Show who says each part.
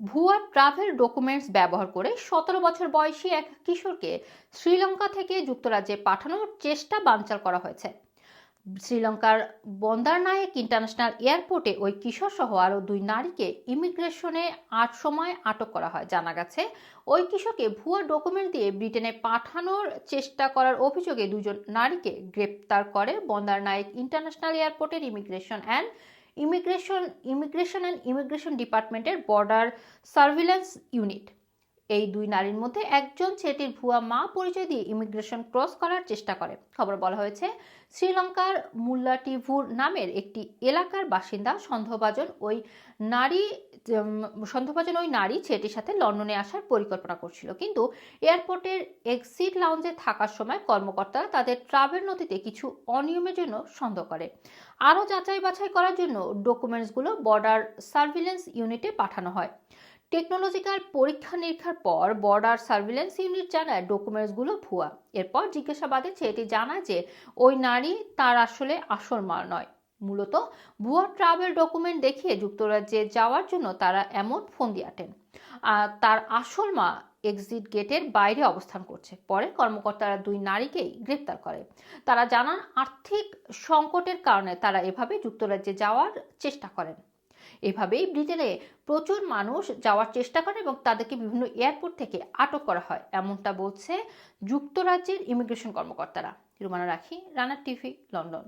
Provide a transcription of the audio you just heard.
Speaker 1: ভুয়া travel documents ব্যবহার করে সতেরো বছর বয়সী এক কিশোরকে শ্রীলঙ্কা থেকে যুক্তরাজ্যে পাঠানোর চেষ্টা বানচাল করা হয়েছে। শ্রীলঙ্কার বন্দারনায়েক ইন্টারন্যাশনাল এয়ারপোর্টে ওই কিশোর সহ আরও দুই নারীকে ইমিগ্রেশনে আট সময় আটক করা হয়। জানা গেছে, ওই কিশোরকে ভুয়া ডকুমেন্ট দিয়ে ব্রিটেনে পাঠানোর চেষ্টা করার অভিযোগে দুজন নারীকে গ্রেপ্তার করে বন্দারনায়েক ইন্টারন্যাশনাল এয়ারপোর্টের immigration and immigration immigration and immigration ডিপার্টমেন্টের বর্ডার সার্ভিলেন্স ইউনিট এই দুই নারীর মধ্যে একজন ছেলেটির ভুয়া মা পরিচয় দিয়ে ইমিগ্রেশন ক্রস করার চেষ্টা করে। খবর বলা হয়েছে, শ্রীলঙ্কার মুল্লাটিভুর নামের একটি এলাকার বাসিন্দা সন্দেহভাজন ওই নারী সন্দেহভাজন ওই নারী ছেলেটির সাথে লন্ডনে আসার পরিকল্পনা করছিল। কিন্তু এয়ারপোর্টের এক্সিট লাউঞ্জে থাকার সময় কর্মকর্তারা তাদের ট্রাভেল নথিতে কিছু অনিয়মের জন্য সন্দেহ করে। আরও যাচাই বাছাই করার জন্য ডকুমেন্টসগুলো বর্ডার সার্ভিলেন্স ইউনিটে পাঠানো হয়। টেকনোলজিক্যাল পরীক্ষা নিরীক্ষার পর বর্ডার সার্ভিলেন্স ইউনিট জানায় ডকুমেন্টসগুলো ভুয়া। এরপর জিজ্ঞাসাবাদে ছেলেটি জানায় যে ওই নারী তার আসলে আসল মা নয়। মূলত ভুয়া ট্রাভেল ডকুমেন্ট দেখিয়ে যুক্তরাজ্যে যাওয়ার জন্য তারা এমন ফোন দিয়ে আটেন। আর তার আসল মা এক্সিট গেটের বাইরে অবস্থান করছে। পরে কর্মকর্তারা দুই নারীকেই গ্রেপ্তার করে। তারা জানান, আর্থিক সংকটের কারণে তারা এভাবে যুক্তরাজ্যে যাওয়ার চেষ্টা করেন। এভাবেই ব্রিটেনে প্রচুর মানুষ যাওয়ার চেষ্টা করে এবং তাদেরকে বিভিন্ন এয়ারপোর্ট থেকে আটক করা হয়। এমনটা বলছে যুক্তরাজ্যের ইমিগ্রেশন কর্মকর্তারা। রুমানা রাখি রানার টিভি, লন্ডন।